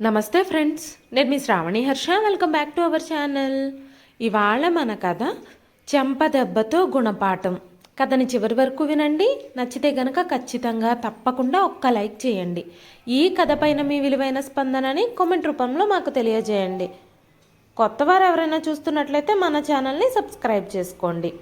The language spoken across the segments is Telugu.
నమస్తే ఫ్రెండ్స్ నేను మీ Shravani Harsha. Welcome back to our channel ఇవాళ మన కథ చెంపదెబ్బతో గుణపాఠం. కథని చివరి వరకు వినండి. నచ్చితే గనక ఖచ్చితంగా తప్పకుండా ఒక్క లైక్ చేయండి. ఈ కథ పైన మీ విలువైన స్పందనని కామెంట్ రూపంలో మాకు తెలియజేయండి. కొత్తవారు ఎవరైనా చూస్తున్నట్లయితే మన ఛానల్ని సబ్స్క్రైబ్ చేసుకోండి.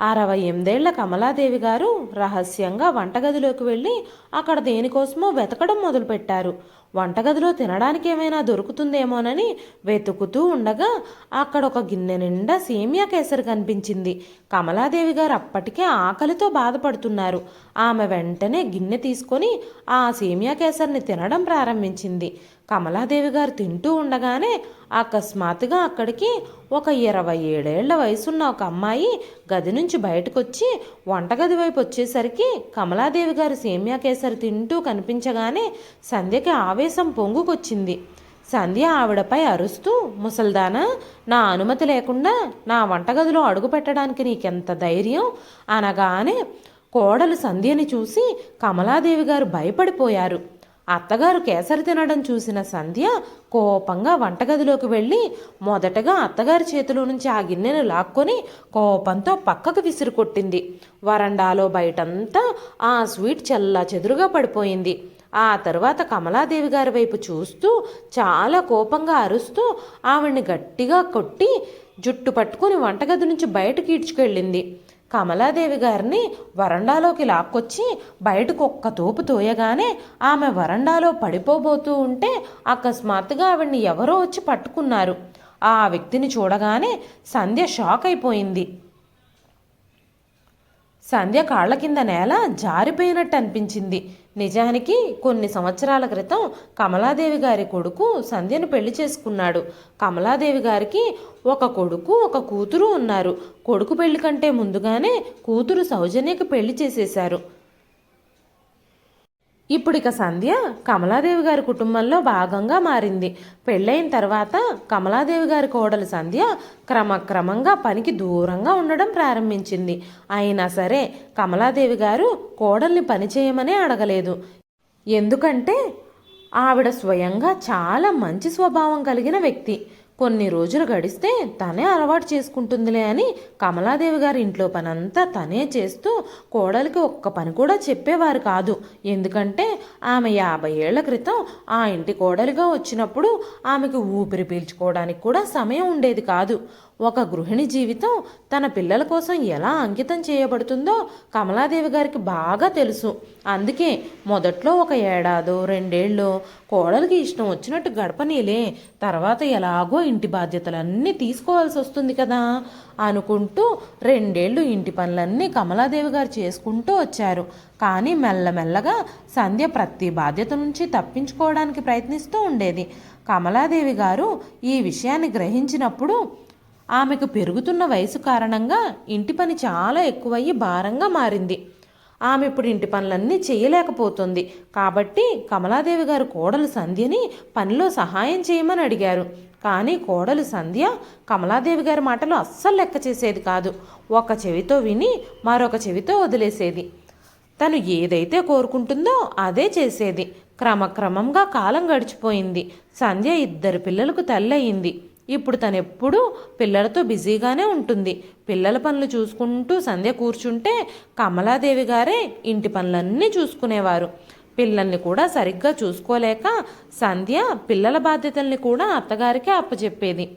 అరవై ఎనిమిదేళ్ళ కమలాదేవి గారు రహస్యంగా వంటగదిలోకి వెళ్ళి అక్కడ దేనికోసమో వెతకడం మొదలుపెట్టారు. వంటగదిలో తినడానికి ఏమైనా దొరుకుతుందేమోనని వెతుకుతూ ఉండగా అక్కడ ఒక గిన్నె నిండా సేమియా కేసరి కనిపించింది. కమలాదేవి గారు అప్పటికే ఆకలితో బాధపడుతున్నారు. ఆమె వెంటనే గిన్నె తీసుకొని ఆ సేమియా కేసరిని తినడం ప్రారంభించింది. కమలాదేవి గారు తింటూ ఉండగానే అకస్మాత్తుగా అక్కడికి ఒక ఇరవై ఏడేళ్ళ వయసున్న ఒక అమ్మాయి గది నుంచి బయటకొచ్చి వంటగది వైపు వచ్చేసరికి కమలాదేవి గారు సేమియా కేసరి తింటూ కనిపించగానే సంధ్యకి ఆవేశం పొంగుకొచ్చింది. సంధ్య ఆవిడపై అరుస్తూ ముసల్దానా నా అనుమతి లేకుండా నా వంటగదిలో అడుగు పెట్టడానికి నీకెంత ధైర్యం? అనగానే కోడలు సంధ్యని చూసి కమలాదేవి గారు భయపడిపోయారు. అత్తగారు కేసరి తినడం చూసిన సంధ్య కోపంగా వంటగదిలోకి వెళ్ళి మొదటగా అత్తగారి చేతిలో నుంచి ఆ గిన్నెను లాక్కొని కోపంతో పక్కకు విసిరి కొట్టింది. వరండాలో బయటంతా ఆ స్వీట్ చల్లా చెదురుగా పడిపోయింది. ఆ తర్వాత కమలాదేవి గారి వైపు చూస్తూ చాలా కోపంగా అరుస్తూ ఆవిడ్ని గట్టిగా కొట్టి జుట్టు పట్టుకుని వంటగది నుంచి బయటకు ఈడ్చుకెళ్ళింది. కమలాదేవి గారిని వరండాలోకి లాక్కొచ్చి బయటకు ఒక్క తోపు తోయగానే ఆమె వరండాలో పడిపోబోతూ ఉంటే అకస్మాత్తుగా ఆవిడ్ని ఎవరో వచ్చి పట్టుకున్నారు. ఆ వ్యక్తిని చూడగానే సంధ్య షాక్ అయిపోయింది సంధ్య కాళ్ళ కింద నేల జారిపోయినట్టు అనిపించింది. నిజానికి కొన్ని సంవత్సరాల క్రితం కమలాదేవి గారి కొడుకు సంధ్యను పెళ్ళి చేసుకున్నాడు. కమలాదేవి గారికి ఒక కొడుకు ఒక కూతురు ఉన్నారు. కొడుకు పెళ్ళి కంటే ముందుగానే కూతురు సౌజన్యకి పెళ్ళి చేసేశారు. ఇప్పుడు ఇక సంధ్య కమలాదేవి గారి కుటుంబంలో భాగంగా మారింది. పెళ్ళైన తర్వాత కమలాదేవి గారి కోడలు సంధ్య క్రమక్రమంగా పనికి దూరంగా ఉండడం ప్రారంభించింది. అయినా సరే కమలాదేవి గారు కోడల్ని పని చేయమనే అడగలేదు. ఎందుకంటే ఆవిడ స్వయంగా చాలా మంచి స్వభావం కలిగిన వ్యక్తి. కొన్ని రోజులు గడిస్తే తనే అలవాటు చేసుకుంటుందిలే అని కమలాదేవి గారి ఇంట్లో పనంతా తనే చేస్తూ కోడలికి ఒక్క పని కూడా చెప్పేవారు కాదు. ఎందుకంటే ఆమె యాభై ఏళ్ళ క్రితం ఆ ఇంటి కోడలిగా వచ్చినప్పుడు ఆమెకు ఊపిరి పీల్చుకోవడానికి కూడా సమయం ఉండేది కాదు. ఒక గృహిణి జీవితం తన పిల్లల కోసం ఎలా అంకితం చేయబడుతుందో కమలాదేవి గారికి బాగా తెలుసు. అందుకే మొదట్లో ఒక ఏడాదో రెండేళ్ళు కోడలికి ఇష్టం వచ్చినట్టు గడపనీలే తర్వాత ఎలాగో ఇంటి బాధ్యతలన్నీ తీసుకోవాల్సి వస్తుంది కదా అనుకుంటూ రెండేళ్ళు ఇంటి పనులన్నీ కమలాదేవి గారు చేసుకుంటూ వచ్చారు. కానీ మెల్లమెల్లగా సంధ్య ప్రతి బాధ్యత నుంచి తప్పించుకోవడానికి ప్రయత్నిస్తూ ఉండేది. కమలాదేవి గారు ఈ విషయాన్ని గ్రహించినప్పుడు ఆమెకు పెరుగుతున్న వయసు కారణంగా ఇంటి పని చాలా ఎక్కువయ్యి భారంగా మారింది. ఆమె ఇప్పుడు ఇంటి పనులన్నీ చేయలేకపోతుంది. కాబట్టి కమలాదేవి గారు కోడలు సంధ్యని పనిలో సహాయం చేయమని అడిగారు. కానీ కోడలు సంధ్య కమలాదేవి గారి మాటలు అస్సలు లెక్క చేసేది కాదు. ఒక చెవితో విని మరొక చెవితో వదిలేసేది. తను ఏదైతే కోరుకుంటుందో అదే చేసేది. క్రమక్రమంగా కాలం గడిచిపోయింది. సంధ్య ఇద్దరు పిల్లలకు తల్లయింది. ఇప్పుడు తను ఎప్పుడూ పిల్లలతో బిజీగానే ఉంటుంది. పిల్లల పనులు చూసుకుంటూ సంధ్య కూర్చుంటే కమలాదేవి గారే ఇంటి పనులన్నీ చూసుకునేవారు. పిల్లల్ని కూడా సరిగ్గా చూసుకోలేక సంధ్య పిల్లల బాధ్యతల్ని కూడా అత్తగారికే అప్పచెప్పేది.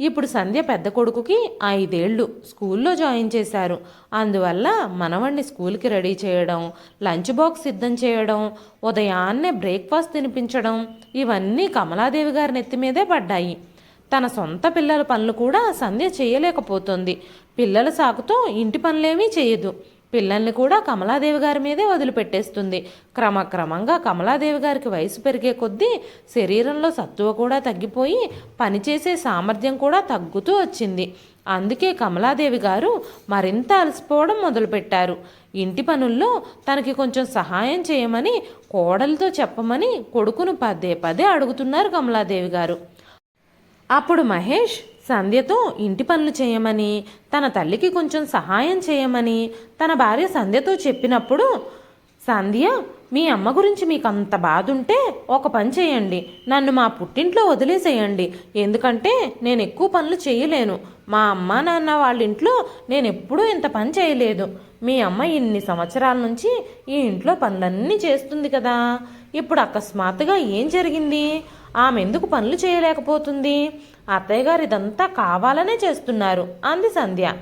ఇప్పుడు సంధ్య పెద్ద కొడుకుకి ఐదేళ్ళు స్కూల్లో జాయిన్ చేశారు. అందువల్ల మనవణ్ణి స్కూల్కి రెడీ చేయడం లంచ్ బాక్స్ సిద్ధం చేయడం ఉదయాన్నే బ్రేక్ఫాస్ట్ తినిపించడం ఇవన్నీ కమలాదేవి గారి నెత్తి మీదే పడ్డాయి. తన సొంత పిల్లల పనులు కూడా సంధ్య చేయలేకపోతుంది. పిల్లల సాకుతో ఇంటి పనులేమీ చేయదు. పిల్లల్ని కూడా కమలాదేవి గారి మీదే వదిలిపెట్టేస్తుంది. క్రమక్రమంగా కమలాదేవి గారికి వయసు పెరిగే కొద్దీ శరీరంలో సత్తువ కూడా తగ్గిపోయి పనిచేసే సామర్థ్యం కూడా తగ్గుతూ వచ్చింది. అందుకే కమలాదేవి గారు మరింత అలసిపోవడం మొదలుపెట్టారు. ఇంటి పనుల్లో తనకి కొంచెం సహాయం చేయమని కోడలతో చెప్పమని కొడుకును పదే పదే అడుగుతున్నారు కమలాదేవి గారు. అప్పుడు మహేష్ సంధ్యతో ఇంటి పనులు చేయమని తన తల్లికి కొంచెం సహాయం చేయమని తన భార్య సంధ్యతో చెప్పినప్పుడు సంధ్య మీ అమ్మ గురించి మీకు అంత బాధ ఉంటే ఒక పని చేయండి. నన్ను మా పుట్టింట్లో వదిలేసేయండి. ఎందుకంటే నేను ఎక్కువ పనులు చేయలేను. మా అమ్మ నాన్న వాళ్ళ ఇంట్లో నేను ఎప్పుడూ ఇంత పని చేయలేదు. మీ అమ్మ ఇన్ని సంవత్సరాల నుంచి ఈ ఇంట్లో పనులన్నీ చేస్తుంది కదా. ఇప్పుడు అకస్మాత్తుగా ఏం జరిగింది? ఆమె ఎందుకు పనులు చేయలేకపోతుంది? అత్తయ్య గారు ఇదంతా కావాలనే చేస్తున్నారు అంది సంధ్య.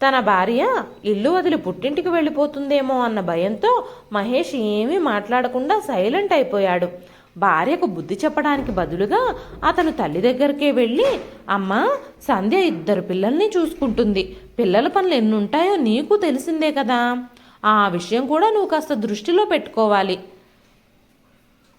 తన భార్య ఇల్లు వదిలి పుట్టింటికి వెళ్ళిపోతుందేమో అన్న భయంతో మహేష్ ఏమీ మాట్లాడకుండా సైలెంట్ అయిపోయాడు. భార్యకు బుద్ధి చెప్పడానికి బదులుగా అతను తల్లి దగ్గరికే వెళ్ళి అమ్మా సంధ్య ఇద్దరు పిల్లల్ని చూసుకుంటుంది. పిల్లల పనులు ఎన్ని ఉంటాయో నీకు తెలిసిందే కదా. ఆ విషయం కూడా నువ్వు కాస్త దృష్టిలో పెట్టుకోవాలి.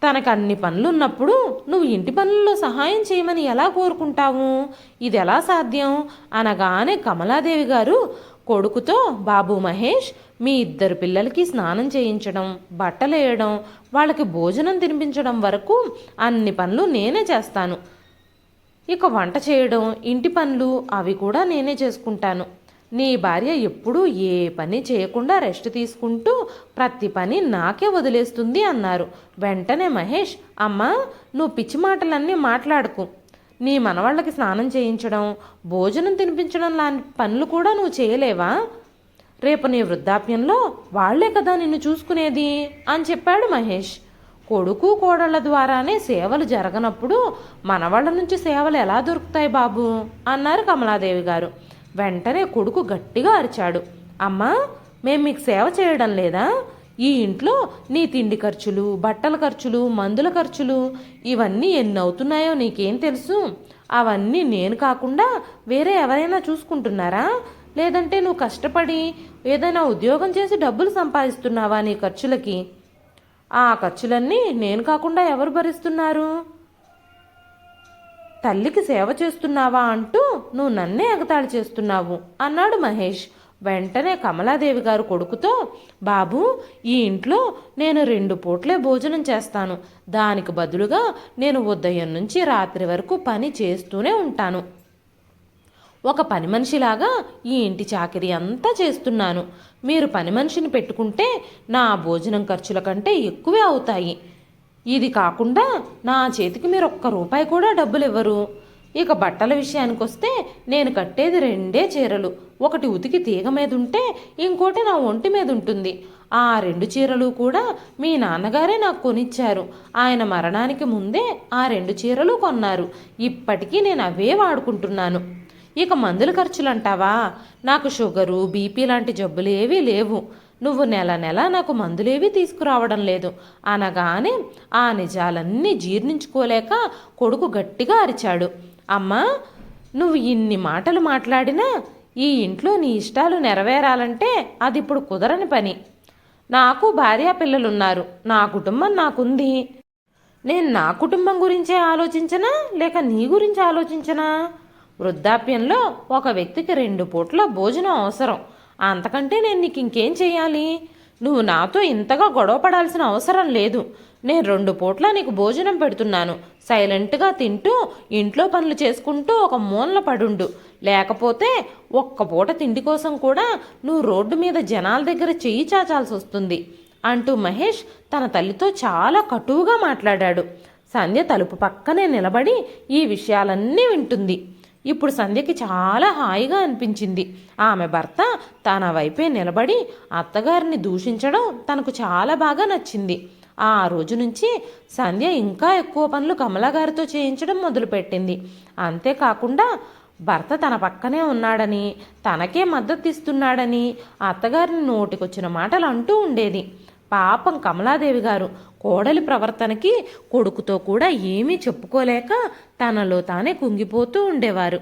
తనకు అన్ని పనులు ఉన్నప్పుడు నువ్వు ఇంటి పనుల్లో సహాయం చేయమని ఎలా కోరుకుంటావు? ఇది ఎలా సాధ్యం? అనగానే కమలాదేవి గారు కొడుకుతో బాబు మహేష్ మీ ఇద్దరు పిల్లలకి స్నానం చేయించడం బట్టలు వేయడం వాళ్ళకి భోజనం తినిపించడం వరకు అన్ని పనులు నేనే చేస్తాను. ఇక వంట చేయడం ఇంటి పనులు అవి కూడా నేనే చేసుకుంటాను. నీ భార్య ఎప్పుడూ ఏ పని చేయకుండా రెస్ట్ తీసుకుంటూ ప్రతి పని నాకే వదిలేస్తుంది అన్నారు. వెంటనే మహేష్ అమ్మా నువ్వు పిచ్చి మాటలన్నీ మాట్లాడుకు. నీ మనవాళ్ళకి స్నానం చేయించడం భోజనం తినిపించడం లాంటి పనులు కూడా నువ్వు చేయలేవా? రేపు నీ వృద్ధాప్యంలో వాళ్ళే కదా నిన్ను చూసుకునేది అని చెప్పాడు మహేష్. కొడుకు కోడళ్ళ ద్వారానే సేవలు జరగనప్పుడు మనవాళ్ళ నుంచి సేవలు ఎలా దొరుకుతాయి బాబు? అన్నారు కమలాదేవి గారు. వెంటనే కొడుకు గట్టిగా అరిచాడు. అమ్మా మేము మీకు సేవ చేయడం లేదా? ఈ ఇంట్లో నీ తిండి ఖర్చులు బట్టల ఖర్చులు మందుల ఖర్చులు ఇవన్నీ ఎన్ని అవుతున్నాయో నీకేం తెలుసు? అవన్నీ నేను కాకుండా వేరే ఎవరైనా చూసుకుంటున్నారా? లేదంటే నువ్వు కష్టపడి ఏదైనా ఉద్యోగం చేసి డబ్బులు సంపాదిస్తున్నావా నీ ఖర్చులకి? ఆ ఖర్చులన్నీ నేను కాకుండా ఎవరు భరిస్తున్నారు? తల్లికి సేవ చేస్తున్నావా అంటూ నువ్వు నన్నే ఎగతాళి చేస్తున్నావు అన్నాడు మహేష్. వెంటనే కమలాదేవి గారు కొడుకుతో బాబు ఈ ఇంట్లో నేను రెండు పూట్లే భోజనం చేస్తాను. దానికి బదులుగా నేను ఉదయం నుంచి రాత్రి వరకు పని చేస్తూనే ఉంటాను. ఒక పని మనిషిలాగా ఈ ఇంటి చాకరీ అంతా చేస్తున్నాను. మీరు పని మనిషిని పెట్టుకుంటే నా భోజనం ఖర్చుల కంటే ఎక్కువే అవుతాయి. ఇది కాకుండా నా చేతికి మీరు ఒక్క రూపాయి కూడా డబ్బులు ఇవ్వరు ఇక బట్టల విషయానికి వస్తే నేను కట్టేది రెండే చీరలు. ఒకటి ఉతికి తీగ మీద ఉంటే ఇంకోటి నా ఒంటి మీద ఉంటుంది ఆ రెండు చీరలు కూడా మీ నాన్నగారే నాకు కొనిచ్చారు. ఆయన మరణానికి ముందే ఆ రెండు చీరలు కొన్నారు. ఇప్పటికీ నేను అవే వాడుకుంటున్నాను. ఇక మందుల ఖర్చులంటావా? నాకు షుగరు బీపీ లాంటి జబ్బులు ఏవీ లేవు. నువ్వు నెల నెల నాకు మందులేవి తీసుకురావడం లేదు. అనగానే ఆ నిజాలన్నీ జీర్ణించుకోలేక కొడుకు గట్టిగా అరిచాడు. అమ్మా నువ్వు ఇన్ని మాటలు మాట్లాడినా ఈ ఇంట్లో నీ ఇష్టాలు నెరవేరాలంటే అది ఇప్పుడు కుదరని పని. నాకు భార్యా పిల్లలున్నారు. నా కుటుంబం నాకుంది. నేను నా కుటుంబం గురించే ఆలోచించనా? లేక నీ గురించి ఆలోచించనా? వృద్ధాప్యంలో ఒక వ్యక్తికి రెండు పూట్ల భోజనం అవసరం. అంతకంటే నేను నీకు ఇంకేం చేయాలి? నువ్వు నాతో ఇంతగా గొడవ పడాల్సిన అవసరం లేదు. నేను రెండు పూట్ల నీకు భోజనం పెడుతున్నాను. సైలెంట్గా తింటూ ఇంట్లో పనులు చేసుకుంటూ ఒక మూలన పడుండు. లేకపోతే ఒక్క పూట తిండి కోసం కూడా నువ్వు రోడ్డు మీద జనాల దగ్గర చెయ్యి చాచాల్సి వస్తుంది అంటూ మహేష్ తన తల్లితో చాలా కటువుగా మాట్లాడాడు. సంధ్య తలుపు పక్కనే నిలబడి ఈ విషయాలన్నీ వింటుంది. ఇప్పుడు సంధ్యకి చాలా హాయిగా అనిపించింది. ఆమె భర్త తన వైపే నిలబడి అత్తగారిని దూషించడం తనకు చాలా బాగా నచ్చింది. ఆ రోజు నుంచి సంధ్య ఇంకా ఎక్కువ పనులు కమలాగారితో చేయించడం మొదలుపెట్టింది. అంతేకాకుండా భర్త తన పక్కనే ఉన్నాడని తనకే మద్దతు ఇస్తున్నాడని అత్తగారిని నోటికొచ్చిన మాటలు అంటూ ఉండేది. పాపం కమలాదేవి గారు కోడలి ప్రవర్తనకి కొడుకుతో కూడా ఏమీ చెప్పుకోలేక తనలో తానే కుంగిపోతూ ఉండేవారు.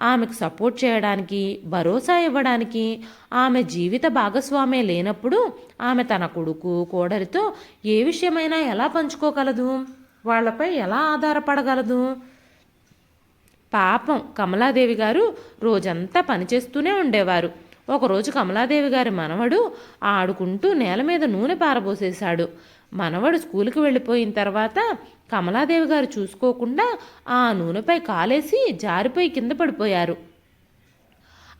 ఆమెకు సపోర్ట్ చేయడానికి భరోసా ఇవ్వడానికి ఆమె జీవిత భాగస్వామే లేనప్పుడు ఆమె తన కొడుకు కోడలితో ఏ విషయమైనా ఎలా పంచుకోగలదు? వాళ్ళపై ఎలా ఆధారపడగలదు? పాపం కమలాదేవి గారు రోజంతా పనిచేస్తూనే ఉండేవారు. ఒకరోజు కమలాదేవి గారి మనవడు ఆడుకుంటూ నేల మీద నూనె పారబోసేశాడు. మనవడు స్కూల్కి వెళ్ళిపోయిన తర్వాత కమలాదేవి గారు చూసుకోకుండా ఆ నూనెపై కాలేసి జారిపోయి కింద పడిపోయారు.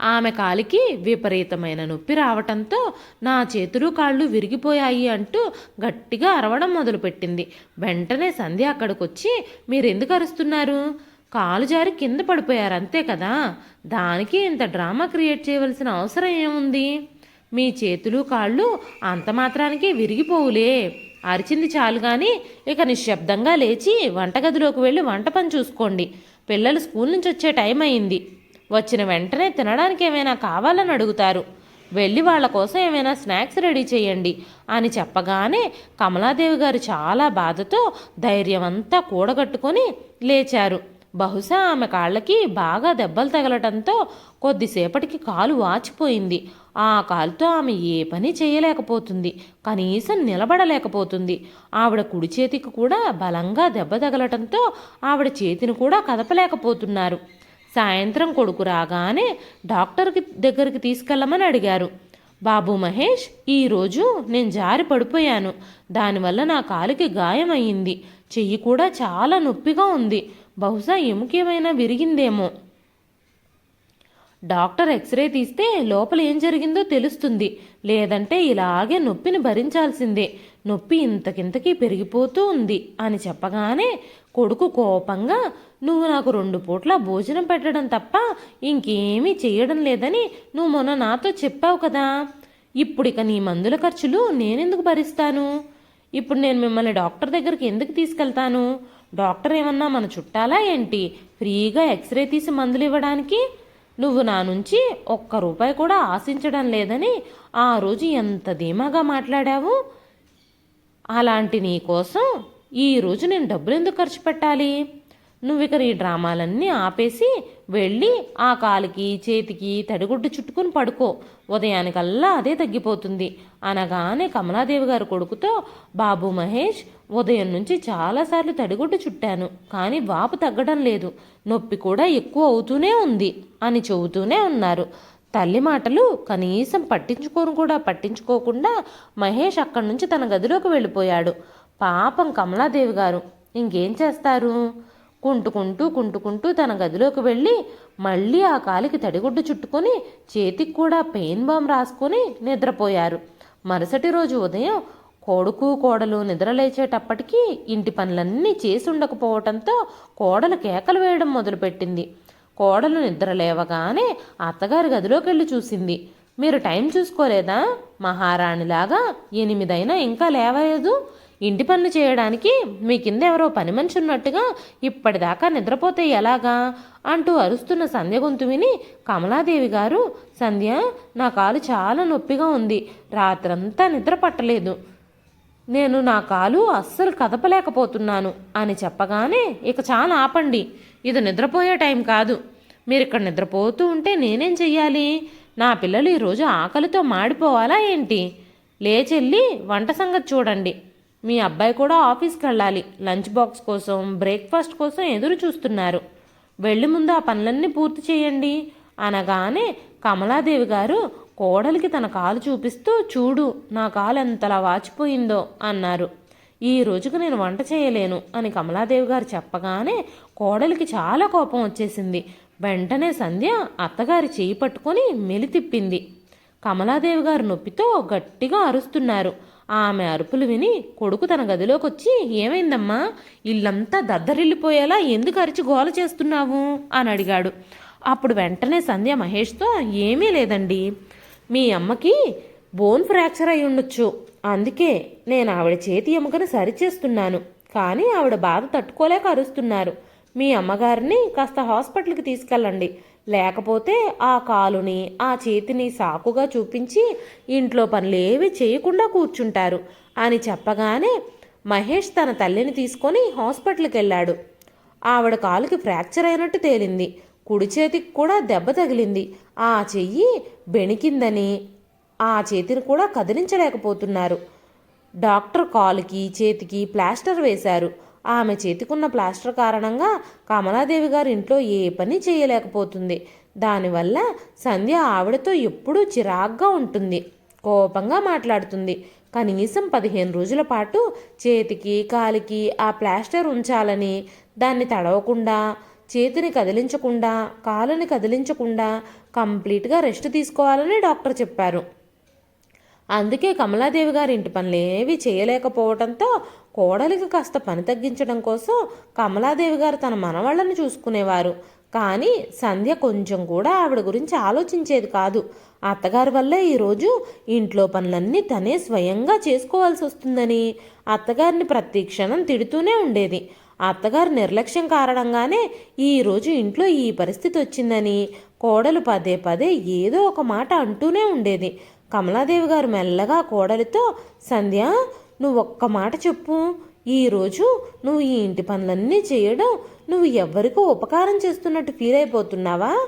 ఆమె కాలికి విపరీతమైన నొప్పి రావటంతో నా చేతులు కాళ్ళు విరిగిపోయాయి అంటూ గట్టిగా అరవడం మొదలుపెట్టింది. వెంటనే సంధ్య అక్కడికొచ్చి మీరెందుకు అరుస్తున్నారు? కాలు జారి కింద పడిపోయారు అంతే కదా? దానికి ఇంత డ్రామా క్రియేట్ చేయవలసిన అవసరం ఏముంది? మీ చేతులు కాళ్ళు అంత మాత్రానికి విరిగిపోవులే. అరిచింది చాలు కానీ ఇక నిశ్శబ్దంగా లేచి వంటగదిలోకి వెళ్ళి వంట పని చూసుకోండి. పిల్లలు స్కూల్ నుంచి వచ్చే టైం అయింది. వచ్చిన వెంటనే తినడానికి ఏమైనా కావాలని అడుగుతారు. వెళ్ళి వాళ్ళ కోసం ఏమైనా స్నాక్స్ రెడీ చేయండి అని చెప్పగానే కమలాదేవి గారు చాలా బాధతో ధైర్యమంతా కూడగట్టుకొని లేచారు. బహుశా ఆమె కాళ్ళకి బాగా దెబ్బలు తగలటంతో కొద్దిసేపటికి కాలు వాచిపోయింది. ఆ కాలుతో ఆమె ఏ పని చేయలేకపోతుంది. కనీసం నిలబడలేకపోతుంది. ఆవిడ కుడి చేతికి కూడా బలంగా దెబ్బ తగలటంతో ఆవిడ చేతిని కూడా కదపలేకపోతున్నారు. సాయంత్రం కొడుకు రాగానే డాక్టర్కి దగ్గరికి తీసుకెళ్ళమని అడిగారు. బాబు మహేష్ ఈరోజు నేను జారి పడిపోయాను. దానివల్ల నా కాలికి గాయమయ్యింది. చెయ్యి కూడా చాలా నొప్పిగా ఉంది. బహుశా ఎముకేమైనా విరిగిందేమో. డాక్టర్ ఎక్స్రే తీస్తే లోపల ఏం జరిగిందో తెలుస్తుంది. లేదంటే ఇలాగే నొప్పిని భరించాల్సిందే. నొప్పి ఇంతకింతకి పెరిగిపోతూ ఉంది అని చెప్పగానే కొడుకు కోపంగా నువ్వు నాకు రెండు పూట్ల భోజనం పెట్టడం తప్ప ఇంకేమీ చేయడం లేదని నువ్వు మొన్న నాతో చెప్పావు కదా. ఇప్పుడిక నీ మందుల ఖర్చులు నేనెందుకు భరిస్తాను? ఇప్పుడు నేను మిమ్మల్ని డాక్టర్ దగ్గరికి ఎందుకు తీసుకెళ్తాను? డాక్టర్ ఏమన్నా మన చుట్టాలా ఏంటి? ఫ్రీగా ఎక్స్రే తీసి మందులు ఇవ్వడానికి? నువ్వు నా నుంచి ఒక్క రూపాయి కూడా ఆశించడం లేదని ఆ రోజు ఎంత ధీమాగా మాట్లాడావు? అలాంటి నీ కోసం ఈరోజు నేను డబ్బులు ఎందుకు ఖర్చు పెట్టాలి? నువ్వు ఇక ఈ డ్రామాలన్నీ ఆపేసి వెళ్ళి ఆ కాలికి చేతికి తడిగుడ్డు చుట్టుకుని పడుకో. ఉదయానికల్లా అదే తగ్గిపోతుంది. అనగానే కమలాదేవి గారు కొడుకుతో బాబు మహేష్ ఉదయం నుంచి చాలాసార్లు తడిగుడ్డు చుట్టాను కానీ వాపు తగ్గడం లేదు. నొప్పి కూడా ఎక్కువ అవుతూనే ఉంది అని చెబుతూనే ఉన్నారు. తల్లి మాటలు కనీసం పట్టించుకోను కూడా పట్టించుకోకుండా మహేష్ అక్కడి నుంచి తన గదిలోకి వెళ్ళిపోయాడు. పాపం కమలాదేవి గారు ఇంకేం చేస్తారు? కుంటుకుంటూ కుంటుకుంటూ తన గదిలోకి వెళ్ళి మళ్ళీ ఆ కాలికి తడిగుడ్డు చుట్టుకొని చేతికి కూడా పెయిన్ బామ్ రాసుకొని నిద్రపోయారు. మరుసటి రోజు ఉదయం కొడుకు కోడలు నిద్రలేచేటప్పటికీ ఇంటి పనులన్నీ చేసి ఉండకపోవటంతో కోడలు కేకలు వేయడం మొదలుపెట్టింది. కోడలు నిద్ర లేవగానే అత్తగారి గదిలోకి వెళ్ళి చూసింది. మీరు టైం చూసుకోలేదా? మహారాణిలాగా ఎనిమిదైనా ఇంకా లేవలేదు. ఇంటి పనులు చేయడానికి మీ కింద ఎవరో పని మనిషి ఉన్నట్టుగా ఇప్పటిదాకా నిద్రపోతే ఎలాగా? అంటూ అరుస్తున్న సంధ్య గొంతు విని కమలాదేవి గారు సంధ్య నా కాలు చాలా నొప్పిగా ఉంది. రాత్రంతా నిద్ర పట్టలేదు. నేను నా కాలు అస్సలు కదపలేకపోతున్నాను అని చెప్పగానే ఇక చాలా ఆపండి. ఇది నిద్రపోయే టైం కాదు. మీరు ఇక్కడ నిద్రపోతూ ఉంటే నేనేం చెయ్యాలి? నా పిల్లలు ఈరోజు ఆకలితో మాడిపోవాలా ఏంటి? లేచెళ్ళి వంట సంగతి చూడండి. మీ అబ్బాయి కూడా ఆఫీస్కి వెళ్ళాలి లంచ్ బాక్స్ కోసం బ్రేక్ఫాస్ట్ కోసం ఎదురు చూస్తున్నారు. వెళ్ళి ముందు ఆ పనులన్నీ పూర్తి చేయండి. అనగానే కమలాదేవి గారు కోడలికి తన కాలు చూపిస్తూ చూడు నా కాలు ఎంతలా వాచిపోయిందో అన్నారు. ఈ రోజుకు నేను వంట చేయలేను అని కమలాదేవి గారు చెప్పగానే కోడలికి చాలా కోపం వచ్చేసింది. వెంటనే సంధ్య అత్తగారి చేయి పట్టుకొని మెలి తిప్పింది కమలాదేవి గారు నొప్పితో గట్టిగా అరుస్తున్నారు. ఆమె అరుపులు విని కొడుకు తన గదిలోకి వచ్చి ఏమైందమ్మా? ఇల్లంతా దద్దరిల్లిపోయేలా ఎందుకు అరిచి గోల చేస్తున్నావు? అని అడిగాడు. అప్పుడు వెంటనే సంధ్య మహేష్తో ఏమీ లేదండి. మీ అమ్మకి బోన్ ఫ్రాక్చర్ అయి ఉండొచ్చు. అందుకే నేను ఆవిడ చేతి ఎముకను సరిచేస్తున్నాను. కానీ ఆవిడ బాధ తట్టుకోలేక అరుస్తున్నారు. మీ అమ్మగారిని కాస్త హాస్పిటల్కి తీసుకెళ్ళండి. లేకపోతే ఆ కాలుని ఆ చేతిని సాకుగా చూపించి ఇంట్లో పనులేవి చేయకుండా కూర్చుంటారు అని చెప్పగానే మహేష్ తన తల్లిని తీసుకొని హాస్పిటల్కి వెళ్ళాడు ఆవిడ కాలుకి ఫ్రాక్చర్ అయినట్టు తేలింది. కుడి చేతికి కూడా దెబ్బ తగిలింది. ఆ చెయ్యి బెణికిందని ఆ చేతిని కూడా కదిలించలేకపోతున్నారు. డాక్టర్ కాలుకి చేతికి ప్లాస్టర్ వేశారు. ఆమె చేతికున్న ప్లాస్టర్ కారణంగా కమలాదేవి గారు ఇంట్లో ఏ పని చేయలేకపోతుంది. దానివల్ల సంధ్య ఆవిడతో ఎప్పుడూ చిరాగ్గా ఉంటుంది. కోపంగా మాట్లాడుతుంది. కనీసం పదిహేను రోజుల పాటు చేతికి కాలికి ఆ ప్లాస్టర్ ఉంచాలని దాన్ని తడవకుండా చేతిని కదిలించకుండా కాలుని కదిలించకుండా కంప్లీట్గా రెస్ట్ తీసుకోవాలని డాక్టర్ చెప్పారు. అందుకే కమలాదేవి గారి ఇంటి పనులు ఏవి చేయలేకపోవడంతో కోడలికి కాస్త పని తగ్గించడం కోసం కమలాదేవి గారు తన మనవాళ్ళని చూసుకునేవారు. కానీ సంధ్య కొంచెం కూడా ఆవిడ గురించి ఆలోచించేది కాదు. అత్తగారి వల్లే ఈరోజు ఇంట్లో పనులన్నీ తనే స్వయంగా చేసుకోవాల్సి వస్తుందని అత్తగారిని ప్రతి క్షణం తిడుతూనే ఉండేది. అత్తగారి నిర్లక్ష్యం కారణంగానే ఈరోజు ఇంట్లో ఈ పరిస్థితి వచ్చిందని కోడలు పదే పదే ఏదో ఒక మాట అంటూనే ఉండేది. కమలాదేవి గారు మెల్లగా కోడలితో సంధ్య నువ్వు ఒక్క మాట చెప్పు. ఈరోజు నువ్వు ఈ ఇంటి పనులన్నీ చేయడం నువ్వు ఎవరికో ఉపకారం చేస్తున్నట్టు ఫీల్ అయిపోతున్నావా?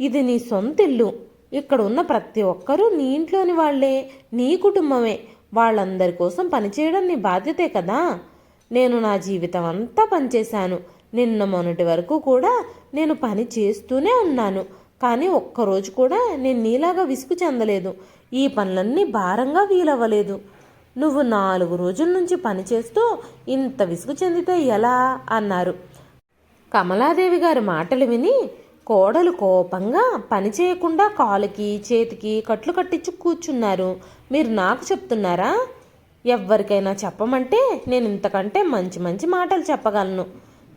ఇది నీ సొంత ఇల్లు ఇక్కడ ఉన్న ప్రతి ఒక్కరూ నీ ఇంట్లోని వాళ్ళే నీ కుటుంబమే. వాళ్ళందరి కోసం పనిచేయడం నీ బాధ్యతే కదా? నేను నా జీవితం అంతా పనిచేశాను. నిన్న మొన్నటి వరకు కూడా నేను పని చేస్తూనే ఉన్నాను. కానీ ఒక్కరోజు కూడా నేను నీలాగా విసుగు చెందలేదు. ఈ పనులన్నీ భారంగా వీలవ్వలేదు. నువ్వు నాలుగు రోజుల నుంచి పని చేస్తూ ఇంత విసుగు చెందితే ఎలా? అన్నారు. కమలాదేవి గారి మాటలు విని కోడలు కోపంగా పని చేయకుండా కాలుకి చేతికి కట్లు కట్టించి కూర్చున్నారు. మీరు నాకు చెప్తున్నారా? ఎవ్వరికైనా చెప్పమంటే నేను ఇంతకంటే మంచి మంచి మాటలు చెప్పగలను.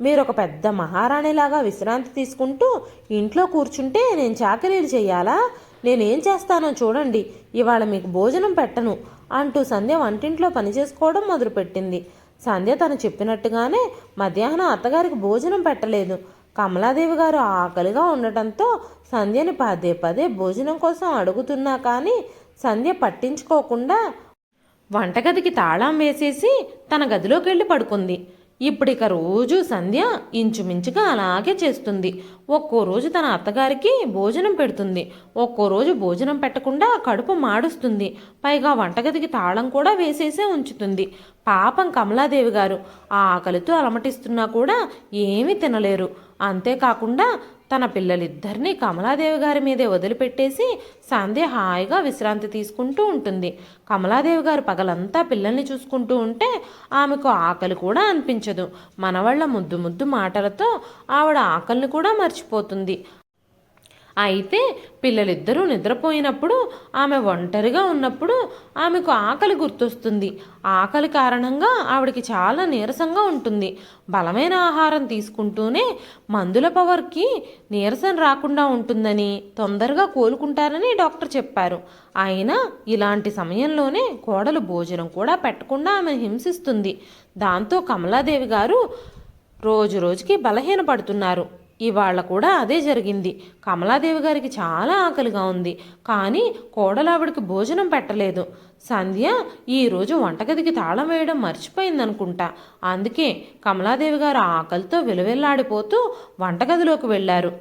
మీరు ఒక పెద్ద మహారాణిలాగా విశ్రాంతి తీసుకుంటూ ఇంట్లో కూర్చుంటే నేను చాకరీలు చేయాలా? నేనేం చేస్తానో చూడండి. ఇవాళ మీకు భోజనం పెట్టను. అంటూ సంధ్య వంటింట్లో పని చేసుకోవడం మొదలుపెట్టింది. సంధ్య తను చెప్పినట్టుగానే మధ్యాహ్నం అత్తగారికి భోజనం పెట్టలేదు. కమలాదేవి గారు ఆకలిగా ఉండటంతో సంధ్యని పదే పదే భోజనం కోసం అడుగుతున్నా కానీ సంధ్య పట్టించుకోకుండా వంటగదికి తాళం వేసేసి తన గదిలోకి వెళ్ళి పడుకుంది. ఇప్పుడిక రోజు సంధ్య ఇంచుమించుగా అలాగే చేస్తుంది. ఒక్కో రోజు తన అత్తగారికి భోజనం పెడుతుంది. ఒక్కో రోజు భోజనం పెట్టకుండా కడుపు మాడుస్తుంది. పైగా వంటగదికి తాళం కూడా వేసేసే ఉంచుతుంది. పాపం కమలాదేవి గారు ఆకలితో అలమటిస్తున్నా కూడా ఏమీ తినలేరు. అంతేకాకుండా తన పిల్లలిద్దరినీ కమలాదేవి గారి మీదే వదిలిపెట్టేసి సంధ్య హాయిగా విశ్రాంతి తీసుకుంటూ ఉంటుంది. కమలాదేవి గారు పగలంతా పిల్లల్ని చూసుకుంటూ ఉంటే ఆమెకు ఆకలి కూడా అనిపించదు. మనవాళ్ళ ముద్దు ముద్దు మాటలతో ఆవిడ ఆకలిని కూడా మర్చిపోతుంది. అయితే పిల్లలిద్దరూ నిద్రపోయినప్పుడు ఆమె ఒంటరిగా ఉన్నప్పుడు ఆమెకు ఆకలి గుర్తొస్తుంది. ఆకలి కారణంగా ఆవిడకి చాలా నీరసంగా ఉంటుంది. బలమైన ఆహారం తీసుకుంటూనే మందుల పవర్కి నీరసం రాకుండా ఉంటుందని తొందరగా కోలుకుంటారని డాక్టర్ చెప్పారు. అయినా ఇలాంటి సమయంలోనే కోడలు భోజనం కూడా పెట్టకుండా ఆమె హింసిస్తుంది. దాంతో కమలాదేవి గారు రోజు రోజుకి బలహీనపడుతున్నారు. ఇవాళ కూడా అదే జరిగింది. కమలాదేవి గారికి చాలా ఆకలిగా ఉంది. కానీ కోడలావిడికి భోజనం పెట్టలేదు. సంధ్య ఈరోజు వంటగదికి తాళం వేయడం మర్చిపోయిందనుకుంటా. అందుకే కమలాదేవి గారు ఆకలితో విలువెల్లాడిపోతూ వంటగదిలోకి వెళ్ళారు.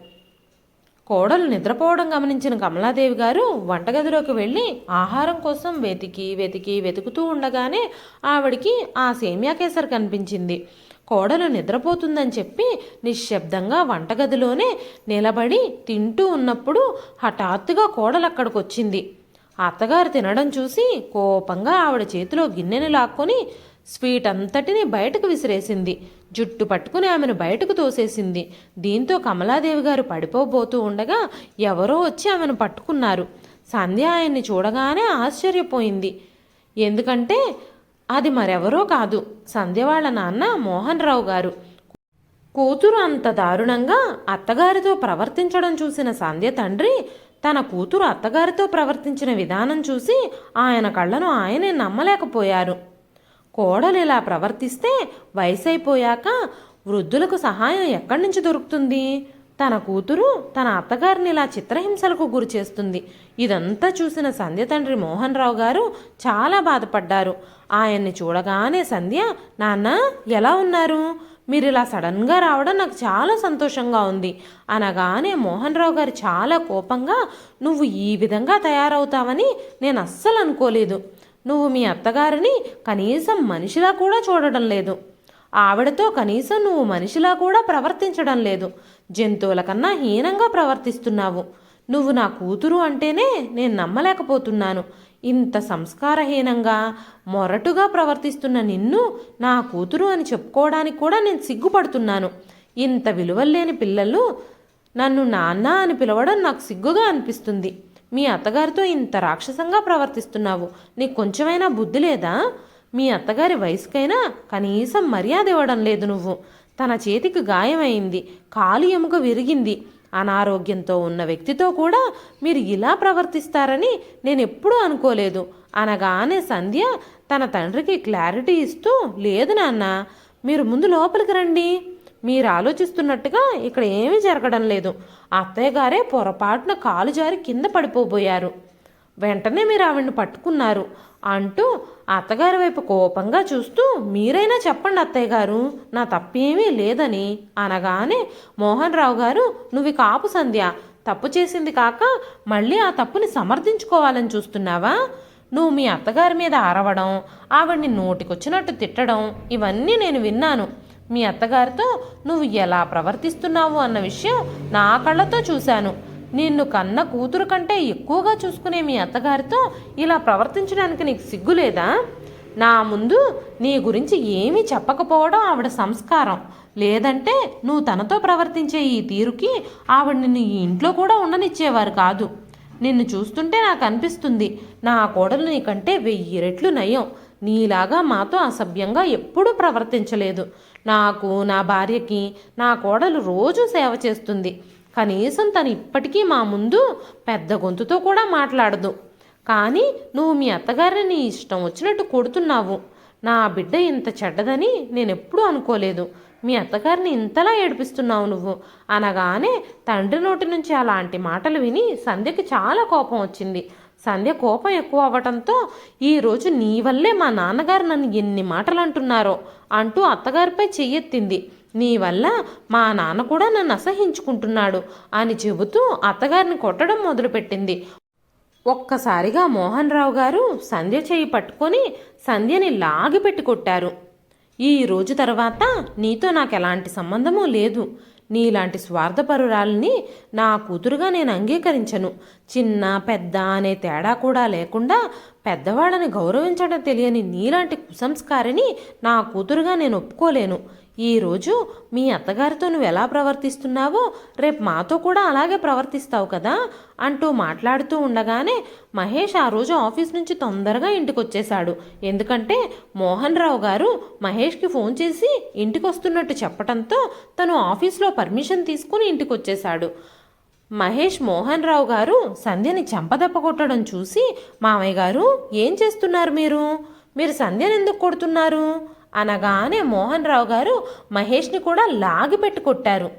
కోడలు నిద్రపోవడం గమనించిన కమలాదేవి గారు వంటగదిలోకి వెళ్ళి ఆహారం కోసం వెతికి వెతికి వెతుకుతూ ఉండగానే ఆవిడికి ఆ సేమియా కేసరి కనిపించింది. కోడలు నిద్రపోతుందని చెప్పి నిశ్శబ్దంగా వంటగదిలోనే నిలబడి తింటూ ఉన్నప్పుడు హఠాత్తుగా కోడలు అక్కడికి వచ్చింది అత్తగారు తినడం చూసి కోపంగా ఆవిడ చేతిలో గిన్నెని లాక్కొని స్వీట్ అంతటిని బయటకు విసిరేసింది. జుట్టు పట్టుకుని ఆమెను బయటకు తోసేసింది. దీంతో కమలాదేవి గారు పడిపోబోతూ ఉండగా ఎవరో వచ్చి ఆమెను పట్టుకున్నారు. సంధ్య ఆయన్ని చూడగానే ఆశ్చర్యపోయింది. ఎందుకంటే అది మరెవరో కాదు. సంధ్య వాళ్ళ నాన్న మోహన్ రావు గారు. కూతురు అంత దారుణంగా అత్తగారితో ప్రవర్తించడం చూసిన సంధ్య తండ్రి తన కూతురు అత్తగారితో ప్రవర్తించిన విధానం చూసి ఆయన కళ్ళను ఆయనే నమ్మలేకపోయారు. కోడలు ఇలా ప్రవర్తిస్తే వయసైపోయాక వృద్ధులకు సహాయం ఎక్కడి నుంచి దొరుకుతుంది? తన కూతురు తన అత్తగారిని ఇలా చిత్రహింసలకు గురి చేస్తుంది. ఇదంతా చూసిన సంధ్య తండ్రి మోహన్ రావు గారు చాలా బాధపడ్డారు. ఆయన్ని చూడగానే సంధ్య నాన్న ఎలా ఉన్నారు? మీరు ఇలా సడన్గా రావడం నాకు చాలా సంతోషంగా ఉంది అనగానే మోహన్ రావు గారు చాలా కోపంగా నువ్వు ఈ విధంగా తయారవుతావని నేను అస్సలు అనుకోలేదు. నువ్వు మీ అత్తగారిని కనీసం మనిషిలా కూడా చూడడం లేదు. ఆవిడతో కనీసం నువ్వు మనిషిలా కూడా ప్రవర్తించడం లేదు. జంతువుల కన్నా హీనంగా ప్రవర్తిస్తున్నావు. నువ్వు నా కూతురు అంటేనే నేను నమ్మలేకపోతున్నాను. ఇంత సంస్కారహీనంగా మొరటుగా ప్రవర్తిస్తున్న నిన్ను నా కూతురు అని చెప్పుకోవడానికి కూడా నేను సిగ్గుపడుతున్నాను. ఇంత విలువలేని పిల్లలు నన్ను నాన్న అని పిలవడం నాకు సిగ్గుగా అనిపిస్తుంది. మీ అత్తగారితో ఇంత రాక్షసంగా ప్రవర్తిస్తున్నావు. నీకు కొంచెమైనా బుద్ధి లేదా? మీ అత్తగారి వయసుకైనా కనీసం మర్యాద ఇవ్వడం లేదు నువ్వు. తన చేతికి గాయమైంది కాలు ఎముక విరిగింది. అనారోగ్యంతో ఉన్న వ్యక్తితో కూడా మీరు ఇలా ప్రవర్తిస్తారని నేను ఎప్పుడూ అనుకోలేదు. అనగానే సంధ్య తన తండ్రికి క్లారిటీ ఇస్తూ లేదు నాన్న మీరు ముందు లోపలికి రండి. మీరు ఆలోచిస్తున్నట్టుగా ఇక్కడ ఏమీ జరగడం లేదు. అత్తయ్య గారే పొరపాటున కాలు జారి కింద పడిపోబోయారు. వెంటనే మీరు ఆవిడ్ని పట్టుకున్నారు అంటూ అత్తగారి వైపు కోపంగా చూస్తూ మీరైనా చెప్పండి అత్తయ్య గారు నా తప్పేమీ లేదని అనగానే మోహన్ రావు గారు నువ్వు కాపు సంధ్య తప్పు చేసింది కాక మళ్ళీ ఆ తప్పుని సమర్థించుకోవాలని చూస్తున్నావా? నువ్వు మీ అత్తగారి మీద అరవడం ఆవిడ్ని నోటికొచ్చినట్టు తిట్టడం ఇవన్నీ నేను విన్నాను. మీ అత్తగారితో నువ్వు ఎలా ప్రవర్తిస్తున్నావు అన్న విషయం నా కళ్ళతో చూశాను. నిన్ను కన్న కూతురు కంటే ఎక్కువగా చూసుకునే మీ అత్తగారితో ఇలా ప్రవర్తించడానికి నీకు సిగ్గులేదా నా ముందు నీ గురించి ఏమీ చెప్పకపోవడం ఆవిడ సంస్కారం. లేదంటే నువ్వు తనతో ప్రవర్తించే ఈ తీరుకి ఆవిడ నీ ఇంట్లో కూడా ఉండనిచ్చేవారు కాదు. నిన్ను చూస్తుంటే నాకు అనిపిస్తుంది నా కోడలు నీకంటే వెయ్యి రెట్లు నయం. నీలాగా మాతో అసభ్యంగా ఎప్పుడూ ప్రవర్తించలేదు. నాకు నా భార్యకి నా కోడలు రోజు సేవ చేస్తుంది. కనీసం తను ఇప్పటికీ మా ముందు పెద్ద గొంతుతో కూడా మాట్లాడదు. కానీ నువ్వు మీ అత్తగారిని నీ ఇష్టం వచ్చినట్టు కొడుతున్నావు. నా బిడ్డ ఇంత చెడ్డదని నేను ఎప్పుడూ అనుకోలేదు. మీ అత్తగారిని ఇంతలా ఏడిపిస్తున్నావు నువ్వు. అనగానే తండ్రి నోటి నుంచి అలాంటి మాటలు విని సంధ్యకి చాలా కోపం వచ్చింది. సంధ్య కోపం ఎక్కువ అవ్వటంతో ఈరోజు నీ వల్లే మా నాన్నగారు నన్ను ఎన్ని మాటలు అంటున్నారో అంటూ అత్తగారిపై చెయ్యెత్తింది. నీ వల్ల మా నాన్న కూడా నన్ను అసహించుకుంటున్నాడు అని చెబుతూ అత్తగారిని కొట్టడం మొదలుపెట్టింది. ఒక్కసారిగా మోహన్ రావు గారు సంధ్య చేయి పట్టుకొని సంధ్యని లాగిపెట్టి కొట్టారు. ఈ రోజు తర్వాత నీతో నాకు ఎలాంటి సంబంధమూ లేదు. నీలాంటి స్వార్థపరురాలని నా కూతురుగా నేను అంగీకరించను. చిన్న పెద్ద అనే తేడా కూడా లేకుండా పెద్దవాళ్ళని గౌరవించడం తెలియని నీలాంటి కుసంస్కారిని నా కూతురుగా నేను ఒప్పుకోలేను. ఈరోజు మీ అత్తగారితో నువ్వు ఎలా ప్రవర్తిస్తున్నావో రేపు మాతో కూడా అలాగే ప్రవర్తిస్తావు కదా అంటూ మాట్లాడుతూ ఉండగానే మహేష్ ఆ రోజు ఆఫీస్ నుంచి తొందరగా ఇంటికి వచ్చేశాడు ఎందుకంటే మోహన్ రావు గారు మహేష్కి ఫోన్ చేసి ఇంటికి వస్తున్నట్టు చెప్పడంతో తను ఆఫీస్లో పర్మిషన్ తీసుకుని ఇంటికి వచ్చేశాడు మహేష్ మోహన్ రావు గారు సంధ్యని చెంపదెప్ప కొట్టడం చూసి మామయ్య గారు ఏం చేస్తున్నారు మీరు? మీరు సంధ్యను ఎందుకు కొడుతున్నారు? అనగానే మోహన్ రావు గారు మహేష్ని కూడా లాగిపెట్టి కొట్టారు.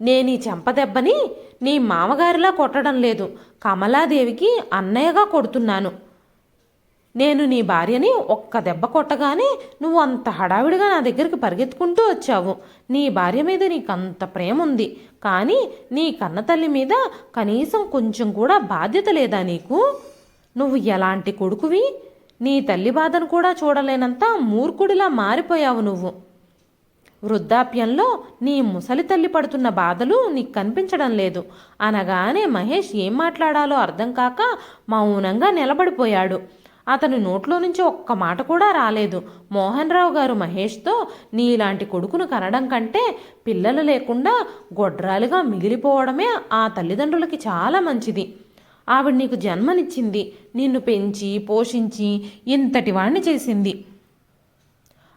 నేను ఈ చెంపదెబ్బని నీ మామగారిలా కొట్టడం లేదు. కమలాదేవికి అన్నయ్యగా కొడుతున్నాను. నేను నీ భార్యని ఒక్క దెబ్బ కొట్టగానే నువ్వు అంత హడావిడిగా నా దగ్గరికి పరిగెత్తుకుంటూ వచ్చావు. నీ భార్య మీద నీకు అంత ప్రేమ ఉంది కానీ నీ కన్నతల్లి మీద కనీసం కొంచెం కూడా బాధ్యత లేదా నీకు? నువ్వు ఎలాంటి కొడుకువి? నీ తల్లి బాధను కూడా చూడలేనంత మూర్ఖుడిలా మారిపోయావు నువ్వు. వృద్ధాప్యంలో నీ ముసలి తల్లి పడుతున్న బాధలు నీకు కనిపించడం లేదు. అనగానే మహేష్ ఏం మాట్లాడాలో అర్థం కాక మౌనంగా నిలబడిపోయాడు. అతని నోట్లో నుంచి ఒక్క మాట కూడా రాలేదు. మోహన్ రావు గారు మహేష్తో నీలాంటి కొడుకును కనడం కంటే పిల్లలు లేకుండా గొడ్రాలుగా మిగిలిపోవడమే ఆ తల్లిదండ్రులకి చాలా మంచిది. ఆవిడ నీకు జన్మనిచ్చింది నిన్ను పెంచి పోషించి ఇంతటి వాణ్ణి చేసింది.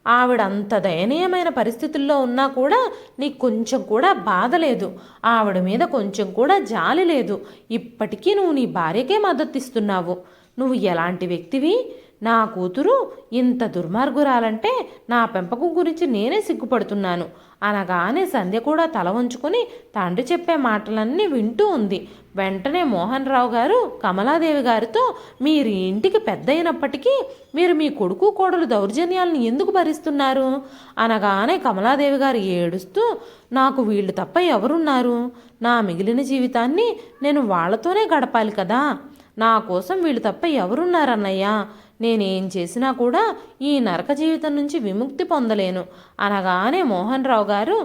ఆవిడ అంత దయనీయమైన పరిస్థితుల్లో ఉన్నా కూడా నీకు కొంచెం కూడా బాధ లేదు. ఆవిడ మీద కొంచెం కూడా జాలి లేదు. ఇప్పటికీ నువ్వు నీ భార్యకే మద్దతిస్తున్నావు. నువ్వు ఎలాంటి వ్యక్తివి? నా కూతురు ఇంత దుర్మార్గురాలంటే నా పెంపకం గురించి నేనే సిగ్గుపడుతున్నాను. అనగానే సంధ్య కూడా తల వంచుకొని తండ్రి చెప్పే మాటలన్నీ వింటూ ఉంది. వెంటనే మోహన్ రావు గారు కమలాదేవి గారితో మీరు ఇంటికి పెద్ద అయినప్పటికీ మీరు మీ కొడుకు కోడలు దౌర్జన్యాలను ఎందుకు భరిస్తున్నారు? అనగానే కమలాదేవి గారు ఏడుస్తూ నాకు వీళ్ళు తప్ప ఎవరున్నారు? నా మిగిలిన జీవితాన్ని నేను వాళ్ళతోనే గడపాలి కదా. నా కోసం వీళ్ళు తప్ప ఎవరున్నారన్నయ్యా? నేనేం చేసినా కూడా ఈ నరక జీవితం నుంచి విముక్తి పొందలేను. అనగానే మోహన్ రావు గారు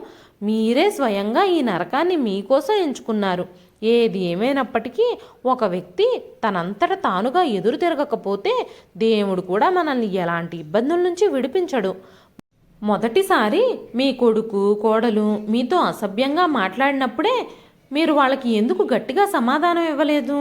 మీరే స్వయంగా ఈ నరకాన్ని మీకోసం ఎంచుకున్నారు. ఏది ఏమైనప్పటికీ ఒక వ్యక్తి తనంతట తానుగా ఎదురు తిరగకపోతే దేవుడు కూడా మనల్ని ఎలాంటి ఇబ్బందుల నుంచి విడిపించడు. మొదటిసారి మీ కొడుకు కోడలు మీతో అసభ్యంగా మాట్లాడినప్పుడే మీరు వాళ్ళకి ఎందుకు గట్టిగా సమాధానం ఇవ్వలేదు?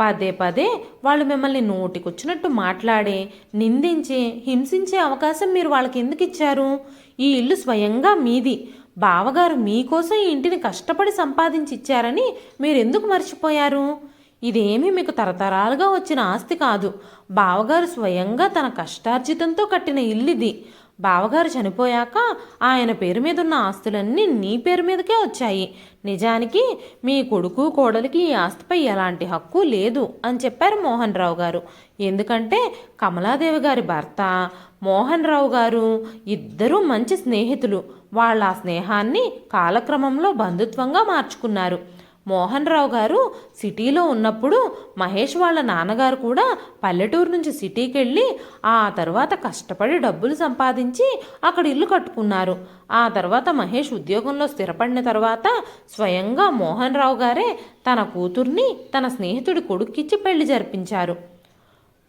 పదే పదే వాళ్ళు మిమ్మల్ని నోటికొచ్చినట్టు మాట్లాడే నిందించే హింసించే అవకాశం మీరు వాళ్ళకి ఎందుకు ఇచ్చారు? ఈ ఇల్లు స్వయంగా మీది. బావగారు మీకోసం ఈ ఇంటిని కష్టపడి సంపాదించి ఇచ్చారని మీరెందుకు మర్చిపోయారు? ఇదేమీ మీకు తరతరాలుగా వచ్చిన ఆస్తి కాదు. బావగారు స్వయంగా తన కష్టార్జితంతో కట్టిన ఇల్లిది. బావగారు చనిపోయాక ఆయన పేరు మీద ఉన్న ఆస్తులన్నీ నీ పేరు మీదకే వచ్చాయి. నిజానికి మీ కొడుకు కోడలికి ఈ ఆస్తిపై ఎలాంటి హక్కు లేదు అని చెప్పారు మోహన్ రావు గారు ఎందుకంటే కమలాదేవి గారి భర్త మోహన్ రావు గారు ఇద్దరూ మంచి స్నేహితులు. వాళ్ళ ఆ స్నేహాన్ని కాలక్రమంలో బంధుత్వంగా మార్చుకున్నారు. మోహన్ రావు గారు సిటీలో ఉన్నప్పుడు మహేష్ వాళ్ళ నాన్నగారు కూడా పల్లెటూరు నుంచి సిటీకి వెళ్ళి ఆ తర్వాత కష్టపడి డబ్బులు సంపాదించి అక్కడ ఇల్లు కట్టుకున్నారు. ఆ తర్వాత మహేష్ ఉద్యోగంలో స్థిరపడిన తర్వాత స్వయంగా మోహన్ రావు గారే తన కూతుర్ని తన స్నేహితుడి కొడుక్కిచ్చి పెళ్ళి జరిపించారు.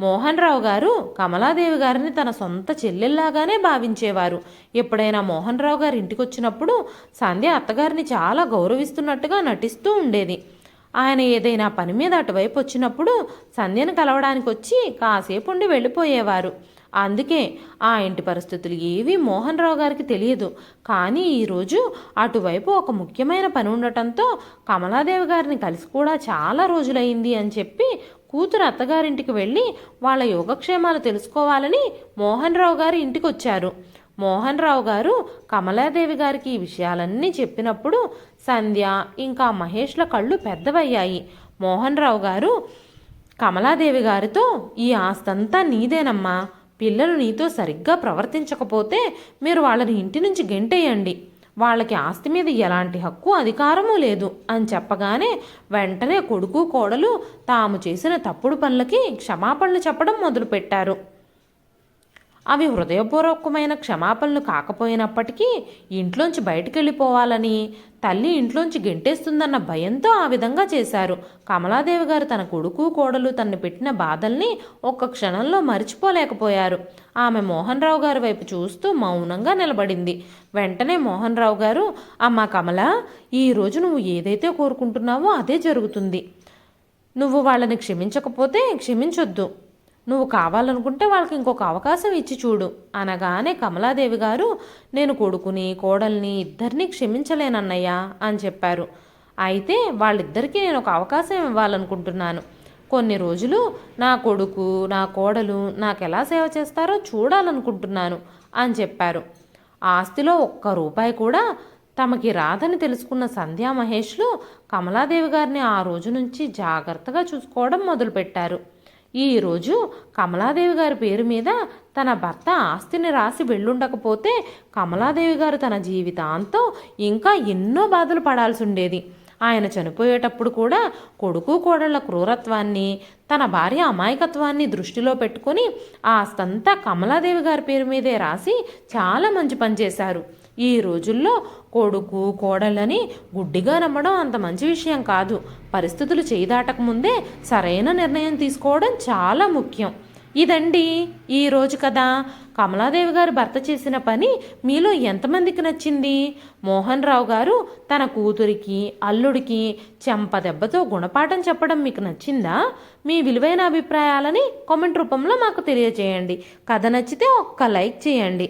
మోహన్ రావు గారు కమలాదేవి గారిని తన సొంత చెల్లెల్లాగానే భావించేవారు. ఎప్పుడైనా మోహన్ రావు గారి ఇంటికి వచ్చినప్పుడు సంధ్య అత్తగారిని చాలా గౌరవిస్తున్నట్టుగా నటిస్తూ ఉండేది. ఆయన ఏదైనా పని మీద అటువైపు వచ్చినప్పుడు సంధ్యను కలవడానికి వచ్చి కాసేపు ఉండి వెళ్ళిపోయేవారు. అందుకే ఆ ఇంటి పరిస్థితులు ఏవీ మోహన్ రావు గారికి తెలియదు. కానీ ఈరోజు అటువైపు ఒక ముఖ్యమైన పని ఉండటంతో కమలాదేవి గారిని కలిసి కూడా చాలా రోజులైంది అని చెప్పి కూతురు అత్తగారింటికి వెళ్ళి వాళ్ళ యోగక్షేమాలు తెలుసుకోవాలని మోహన్ రావు గారి ఇంటికి వచ్చారు మోహన్ రావు గారు కమలాదేవి గారికి ఈ విషయాలన్నీ చెప్పినప్పుడు సంధ్య ఇంకా మహేష్ల కళ్ళు పెద్దవయ్యాయి. మోహన్ రావు గారు కమలాదేవి గారితో ఈ ఆస్తంతా నీదేనమ్మా. పిల్లలు నీతో సరిగ్గా ప్రవర్తించకపోతే మీరు వాళ్ళని ఇంటి నుంచి గెంటేయండి. వాళ్ళకి ఆస్తి మీద ఎలాంటి హక్కు అధికారము లేదు అని చెప్పగానే వెంటనే కొడుకు కోడలు తాము చేసిన తప్పుడు పనులకి క్షమాపణలు చెప్పడం మొదలుపెట్టారు. అవి హృదయపూర్వకమైన క్షమాపణలు కాకపోయినప్పటికీ ఇంట్లోంచి బయటికి వెళ్ళిపోవాలని తల్లి ఇంట్లోంచి గెంటేస్తుందన్న భయంతో ఆ విధంగా చేశారు. కమలాదేవి గారు తన కొడుకు కోడలు తనను పెట్టిన బాధల్ని ఒక్క క్షణంలో మర్చిపోలేకపోయారు. ఆమె మోహన్ రావు గారి వైపు చూస్తూ మౌనంగా నిలబడింది. వెంటనే మోహన్ రావు గారు అమ్మా కమల ఈరోజు నువ్వు ఏదైతే కోరుకుంటున్నావో అదే జరుగుతుంది. నువ్వు వాళ్ళని క్షమించకపోతే క్షమించొద్దు. నువ్వు కావాలనుకుంటే వాళ్ళకి ఇంకొక అవకాశం ఇచ్చి చూడు అనగానే కమలాదేవి గారు నేను కొడుకుని కోడల్ని ఇద్దరిని క్షమించలేనన్నయ్యా అని చెప్పారు. అయితే వాళ్ళిద్దరికీ నేను ఒక అవకాశం ఇవ్వాలనుకుంటున్నాను. కొన్ని రోజులు నా కొడుకు నా కోడలు నాకు ఎలా సేవ చేస్తారో చూడాలనుకుంటున్నాను అని చెప్పారు. ఆస్తిలో ఒక్క రూపాయి కూడా తమకి రాదని తెలుసుకున్న సంధ్యా మహేష్లు కమలాదేవి గారిని ఆ రోజు నుంచి జాగ్రత్తగా చూసుకోవడం మొదలుపెట్టారు. ఈరోజు కమలాదేవి గారి పేరు మీద తన భర్త ఆస్తిని రాసి వెళ్ళుండకపోతే కమలాదేవి గారు తన జీవితాంతం ఇంకా ఎన్నో బాధలు పడాల్సి ఉండేది. ఆయన చనిపోయేటప్పుడు కూడా కొడుకు కోడళ్ళ క్రూరత్వాన్ని తన భార్య అమాయకత్వాన్ని దృష్టిలో పెట్టుకొని ఆస్తంతా కమలాదేవి గారి పేరు మీదే రాసి చాలా మంచి పని చేశారు. ఈ రోజుల్లో కొడుకు కోడలని గుడ్డిగా నమ్మడం అంత మంచి విషయం కాదు. పరిస్థితులు చేయిదాటక ముందే సరైన నిర్ణయం తీసుకోవడం చాలా ముఖ్యం. ఇదండి ఈరోజు కదా కమలాదేవి గారు భర్త చేసిన పని మీలో ఎంతమందికి నచ్చింది? మోహన్ రావు గారు తన కూతురికి అల్లుడికి చెంప దెబ్బతో గుణపాఠం చెప్పడం మీకు నచ్చిందా? మీ విలువైన అభిప్రాయాలని కామెంట్ రూపంలో మాకు తెలియజేయండి కథ నచ్చితే ఒక్క లైక్ చేయండి.